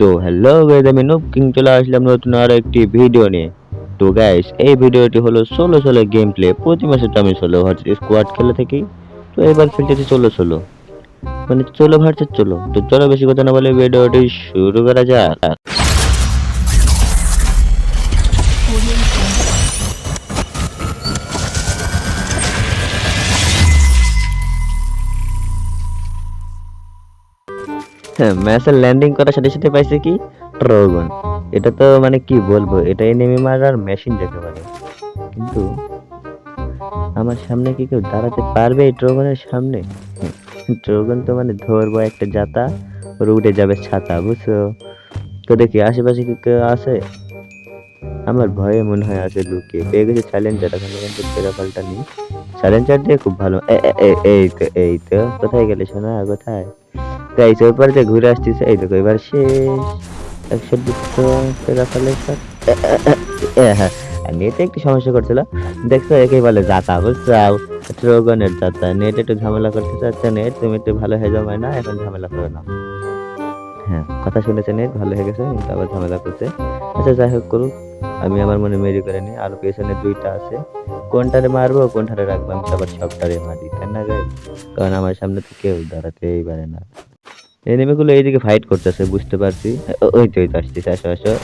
তো hello guys আমি noob king চলে আসলাম নতুন আর একটি ভিডিও নিয়ে। তো গাইস এই ভিডিওটি হলো ষোলো ষোলো গেম প্লে প্রতি মাসে তো আমি ষোলো ভার্সেস স্কোয়াড খেলে থাকি। তো এবার খেলতেছি ষোলো ষোলো। মানে চলো ভার্সেস চলো তো চলো বেশি কথা না বলে ভিডিওটি শুরু করা যাক। ম্যাচের ল্যান্ডিং করার সাথে সাথে পাইছে কি? ট্রোগন এটা তো মানে কি বলব, এটাই নেমে মারার মেশিন যেতে পারে কিন্তু আমার সামনে কি কেউ দাঁড়াতে পারবে এই ট্রোগনের সামনে? ট্রোগন তো মানে ধরবো একটা জাতা ওর উঠে যাবে ছাতা, বুঝছ? তো দেখি, আশেপাশে কি কেউ আছে? আমার ভয়ে মনে হয় আছে লুকিয়ে। পেয়ে গেছে চ্যালেঞ্জার এখন কিন্তু তেরা পাল্টা নেই। চ্যালেঞ্জার দিয়ে খুব ভালো। এই তো এই তো। কোথায় গেলে শোনা কোথায়? গাইস ওই পারে ঘুরে আসতেছে, এই দেখো, এবার শেষ একশো দুশো ফেলে হ্যাঁ নেটে একটু সমস্যা করছিল। দেখছ একে বলে যাতা, বুঝছ? ট্রোগনের যাতা, নেট একটু ঝামেলা করতে চাচ্ছে, নেট তুমি একটু ভালো হয়ে যাও না, এখন ঝামেলা করো না। হ্যাঁ কথা শুনেছে নেট, ভালো হয়ে গেছে, কিন্তু আবার ঝামেলা করছে। আচ্ছা যাই হোক করুক, আমি আমার মনে মেরি করে নিই। আর পেছনে দুইটা আছে। কোনটারে মারবো, কোনটারে রাখব, আমি আবার সবটারে মারি তাই না কারণ আমার সামনে তো কেউ দাঁড়াতেই পারে না। এনিমিগুলো এইদিকে ফাইট করতেছে, বুঝতে পারছি। ওই তো ওই তো আসতেছে আসো আসো।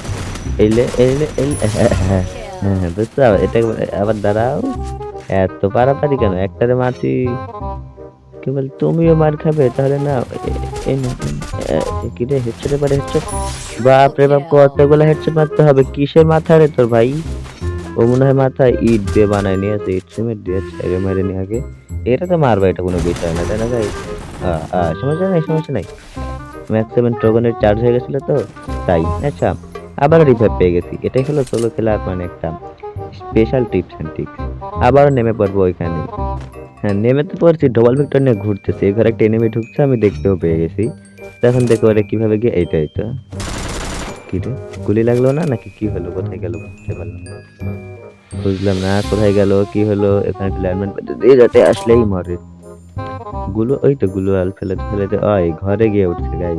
এইলে এইলে এইলে হ্যাঁ হ্যাঁ বুঝছ এটা আবার দাঁড়াও। এত পারাপারি কেন? একটারে মারছি। কি বল, তুমিও মার খাবে, তাহলে না, এ- এই না কি রে পারে হেডশট বাপ রে বাপ, কতগুলো হেডশট মারতে হবে? কিসের মাথা রে তোর ভাই? ও মনে হয় মাথা ইট দিয়ে বানায় নিয়ে আসে ইট সিমেন্ট দিয়ে, ছেড়ে মেরে নিয়ে আগে। এটা তো মারবা, এটা কোনো বিষয় না, তাই না ভাই? সমস্যা নাই সমস্যা নাই। ম্যাক্স সেভেন ট্রগনের চার্জ হয়ে গেছিল তো, তাই আচ্ছা আবার রিভাইভ পেয়ে গেছি। এটাই হলো সোলো খেলার মানে একটা স্পেশাল টিপস অ্যান্ড টিক্স আবারও নেমে পড়ব ওইখানে। হ্যাঁ নেমে তো পড়ছি ডবল ভিক্টর নিয়ে ঘুরতেছি। এই ঘরে একটা এনিমি ঢুকছে, আমি দেখতেও পেয়ে গেছি। তখন দেখো ওরা কীভাবে গিয়ে, এইটা এইটা। কি রে, গুলি লাগল না? নাকি কি হলো? কোথায় গেল? বুঝতে পারলাম না। বুঝলাম না, কোথায় গেল, কি হলো? এখানে ল্যান্ডম্যান দিয়ে যাতে আসলেই মরে। গুলো ওই তো গুলো আল ফেলেতে ফেলেতে ওই ঘরে গিয়ে উঠছে গাই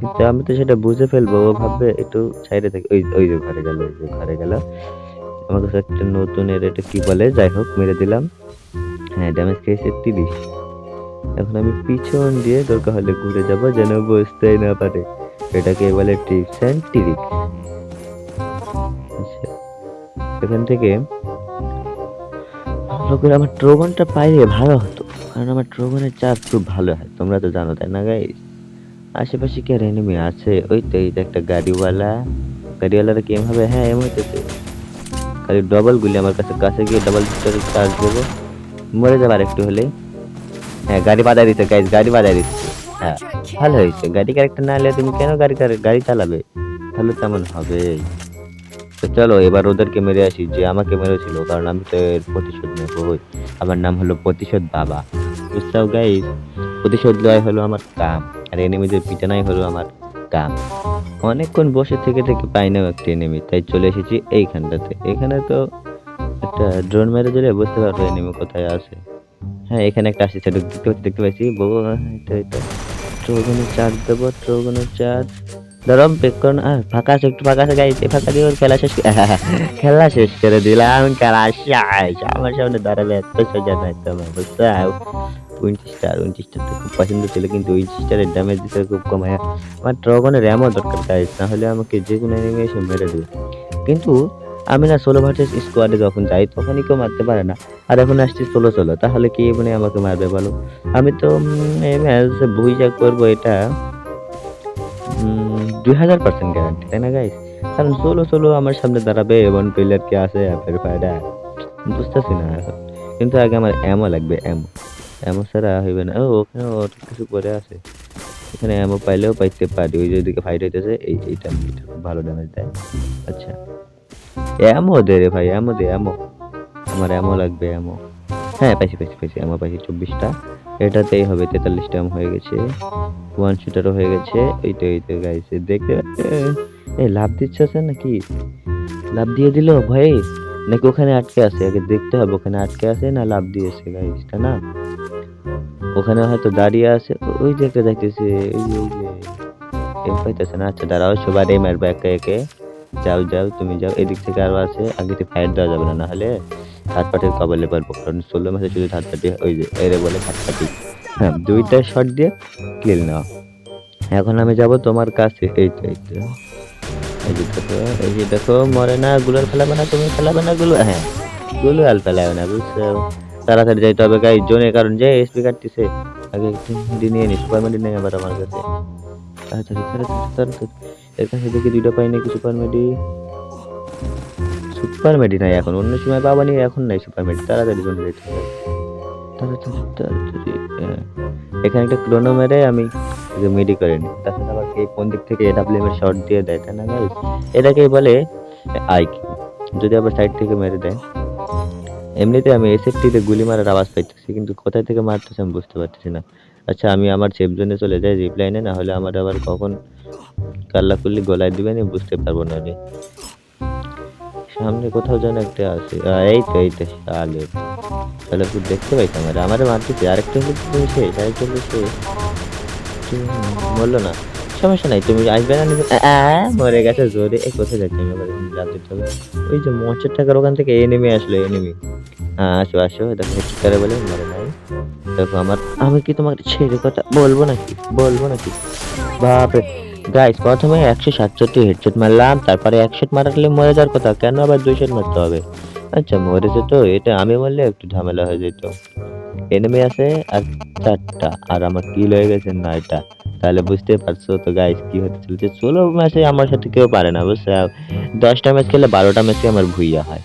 কিন্তু আমি তো সেটা বুঝে ফেলব, ও ভাববে একটু সাইডে থেকে, ওই ওই যে ঘরে গেল, ওই যে ঘরে গেল। আমার কাছে একটা নতুন এর এটা কি বলে, যাই হোক, মেরে দিলাম। হ্যাঁ ড্যামেজ খেয়েছে তিরিশ। এখন আমি পিছন দিয়ে দরকার হলে ঘুরে যাব, যেন বুঝতেই না পারে। এটাকে বলে টিপস অ্যান্ড ট্রিক্স এখান থেকে, ভালো করে আমার ট্রোগনটা পাইলে ভালো হতো। কারণ আমার ট্রোগনের চার্জ খুব ভালো হয়, তোমরা তো জানো, তাই না গাইস আশেপাশে কি আর এনিমি আছে? ওই তো, এই যে একটা গাড়িওয়ালা। গাড়িওয়ালারা কেম হবে হ্যাঁ এমন হইতেছে খালি ডবল গুলি, আমার কাছে কাছে গিয়ে ডবল চার্জ দেবো। মরে যাবার একটু হলে হ্যাঁ গাড়ি বাজায় দিতে গাইস গাড়ি বাজায় দিচ্ছে হ্যাঁ ভালো হয়েছে। গাড়ি ক্যারেক্টার না হলে তুমি কেন গাড়ি গাড়ি চালাবে? তাহলে তেমন হবে তো চলো, এবার ওদেরকে মেরে আসি, যে আমাকে মেরেছিল, কারণ আমি তো এর প্রতিশোধ নেবই আমার নাম হলো প্রতিশোধ বাবা। বুঝছাও গাইস প্রতিশোধ লয় হলো আমার কাম, আর এনিমিদের পিটানাই হলো আমার কাম। অনেকক্ষণ বসে থেকে থেকে পাই না একটা এনিমি তাই চলে এসেছি এইখানটাতে। এখানে তো একটা ড্রোন মেরে দিলে বুঝতে পারব এনিমি কোথায় আছে। হ্যাঁ এখানে একটা আসছে, সেটা দেখতে পাচ্ছি দেখতে পাচ্ছি। বউ এটা এটা। ট্রোগনের চার্জ দেবো ট্রোগনের চার্জ ধরো বেক করো না আহ, ফাঁকা একটু ফাঁকা আছে গাইছে ফাঁকা দিয়ে খেলা শেষ খেলা শেষ করে দিলাম খেলা শেষ। আমার সামনে দাঁড়াবে এত সোজা নয় তোমার বুঝতে উইনচিস্টার উইনচিস্টার তো খুব পছন্দ ছিল কিন্তু উইনচিস্টারের ড্যামেজ দিতে খুব কম হয়। আমার ড্রাগনের র্যামও দরকার গাইস না হলে আমাকে যে কোনো এনিমি এসে মেরে দেবে। কিন্তু আমি না ষোলো ভার্সেস স্কোয়াডে যখন যাই তখনই কেউ মারতে পারে না। আর এখন আসছি ষোলো ষোলো তাহলে কি মানে আমাকে মারবে বলো? আমি তো ম্যাচ বুঝা করব এটা। দুই হাজার পার্সেন্ট গ্যারান্টি তাই না গাইস কারণ ষোলো ষোলো আমার সামনে দাঁড়াবে, এবং প্লেয়ার কি আছে? অ্যাপের ফায়দা বুঝতেছি না এখন। কিন্তু আগে আমার অ্যামো লাগবে অ্যামো অ্যামো ছাড়া হইবে না। ও, ওখানে অনেক কিছু করে আছে। এখানে অ্যামো পাইলেও পাইতে পারি। ওই যেদিকে ফাইট হইতেছে, এই, এইটা ভালো ড্যামেজ দেয়। আচ্ছা। অ্যামো দে রে ভাই অ্যামো দে অ্যামো আমার অ্যামো লাগবে অ্যামো হ্যাঁ পাইছি পাইছি পাইছি অ্যামো পাইছি, চব্বিশটা। এটাতেই হবে, তেতাল্লিশটা অ্যামো হয়ে গেছে। ওয়ান শুটারও হয়ে গেছে। এইটা এইটা গাইছে দেখতে এই লাভ দিচ্ছে আছে নাকি? লাভ দিয়ে দিল? ভাই নাকি ওখানে আটকে আছে? আগে দেখতে হবে, ওখানে আটকে আছে না লাভ দিয়েছে গাইসটা না? ওখানে হয়তো দাঁড়িয়ে আছে। ওই যে একটা দেখতেছে, এই যে ওই যে পাইতেছে না? আচ্ছা দাঁড়াও সবারই মারবে একে একে। যাও যাও, তুমি যাও, এদিক থেকে আরও আছে। আগে থেকে ফায়ার দেওয়া যাবে না, নাহলে। থার্ড পার্টির কবলে পারব কারণ ষোলো ম্যাচে যদি থার্ড পার্টি ওই যে এরে বলে থার্ড পার্টি হ্যাঁ দুইটা শট দিয়ে কিল নাও এখন আমি যাব তোমার কাছে এই তো এই তো এই যে দেখো এই যে দেখো মরে না গুলোর ফেলাবে না তুমি ফেলাবে না গুলো হ্যাঁ গুলো আল ফেলাবে না বুঝছ তাড়াতাড়ি যাইতে হবে গাই জোনে কারণ যে এসপি কাটতেছে আগে একটু নিয়ে নি সুপার মেডি নেই আবার আমার কাছে তাড়াতাড়ি এর কাছে দেখি দুইটা পাই নাকি সুপার মেডি সুপার মেডি নাই এখন, অন্য সময় পাবা নি এখন নাই সুপার মেডি, তাড়াতাড়ি জোনে যেতে হবে। তাড়াতাড়ি তাড়াতাড়ি। এখানে একটা ক্লোনো মেরে আমি মেডি করে নিই। তাছাড়া আবার কে কোন দিক থেকে এডাব্লিউএম এর শট দিয়ে দেয় তাই না গাইস এটাকেই বলে আইকিউ যদি আবার সাইড থেকে মেরে দেয়, এমনিতে আমি এসএফটিতে গুলি মারার আওয়াজ পাইতেছি, কিন্তু কোথায় থেকে মারতেছে আমি বুঝতে পারতেছি না। আচ্ছা আমি আমার সেফ জোনে চলে যাই জিপ লাইনে না হলে আমার আবার কখন কাল্লা কুল্লি গলায় দিবেন আমি বুঝতে পারব না রে। সামনে কোথাও যেন একটা আছে। এই তো এই তো সালে তাহলে তুই দেখতে পাইছি আমার আমারে মারতেছে আরেকটা হলে তুমি শেষ আরেকটা হলে তুমি বলল না। সমস্যা নাই, তুমি আসবে না মরে গেছে, জোরে। এই, কোথায় যাচ্ছে আমি জানতে হবে ওই যে মঞ্চের টাকার ওখান থেকে এনিমি আসলো এনিমি হ্যাঁ আসো আসো। দেখো, কি করে বলে, মরে নাই। দেখো, আমার, আমি কি তোমাকে ছেড়ে কথা বলব নাকি? বলব নাকি? বাপরে। গাইস প্রথমে একশো সাতষট্টি হেডশট মারলাম, তারপরে একশো মারলে মরে যাওয়ার কথা, কেন আবার দুইশো মারতে হবে? আচ্ছা মরেছে তো, এটা আমি বললে একটু ঝামেলা হয়ে যেত। এনিমি আছে আর চারটা, আর আমার কিল হয়ে গেছে নয়টা। তাহলে বুঝতে পারছ তো গাইস কি হতে চলেছে? ষোলো ম্যাচে আমার সাথে কেউ পারে না, বুঝছ? দশটা ম্যাচ খেলে বারোটা ম্যাচে আমার ভুইয়া হয়।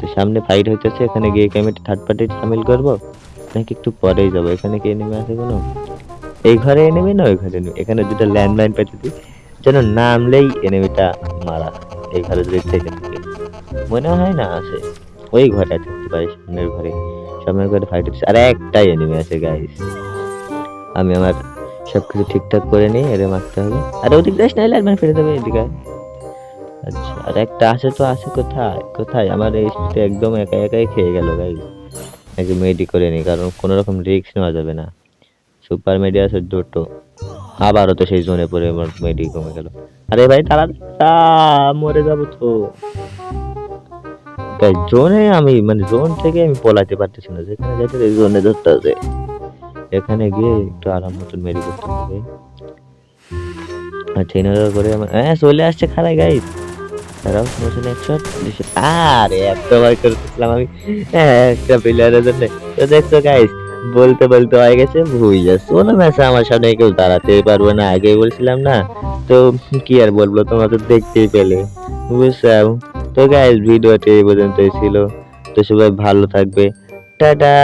তো সামনে ফাইট হইতেছে, এখানে গিয়ে কি আমি থার্ড পার্টি সামিল করব? নাকি একটু পরেই যাব? এখানে কি এনিমি আছে কোনো? এই ঘরে এনিমি না ওই ঘরে enemy? এখানে দুটো ল্যান্ডলাইন পেতেছি যেন নামলেই এনিমিটা মারা এই ঘরে যদি থেকে থাকে। মনে হয় না আছে ওই ঘরে থাকতে পারে সামনের ঘরে। সামনের ঘরে ফাইট হচ্ছে। আর একটাই এনিমি আছে গাইস আমি আমার সবকিছু ঠিকঠাক করে নিই এরে মারতে হবে। আর ওদিক যাস না লাইন ফেলে দেবে এদিকে। আচ্ছা আর একটা আছে তো আছে কোথায়? কোথায়? আমার এই একদম একা একাই খেয়ে গেল গাইস নাকি মেডি করে নিই কারণ কোনো রকম রিস্ক নেওয়া যাবে না। সুপার মেডি আছে দুটো। আবারও তো সেই জোনে পড়ে আমার মেডি কমে গেল। আরে ভাই, তারা মরে যাব তো। তাই জোনে আমি মানে জোন থেকে আমি পলাতে পারতেছি না। যেখানে যেতে জোনে ধরতে হবে। এখানে গিয়ে একটু আরাম মতন মেরি করতে হবে। আর ট্রেনার করে আমার হ্যাঁ চলে আসছে খারাই গাইস তারাও মোশন একশো আরে, এত বার করতেছিলাম আমি। হ্যাঁ একটা প্লেয়ারের জন্য। তো দেখছ গাইস বলতে বলতে হয়ে গেছে, ভুই যাচ্ছে। কোনো ম্যাচে আমার সামনে কেউ দাঁড়াতে পারবে না, আগে বলছিলাম না। তো কি আর বলব, তোমরা তো দেখতেই পেলে। বুঝলাম তো গাইজ ভিডিওটি এই পর্যন্তই ছিল। তো সবাই ভালো থাকবে। টাটা!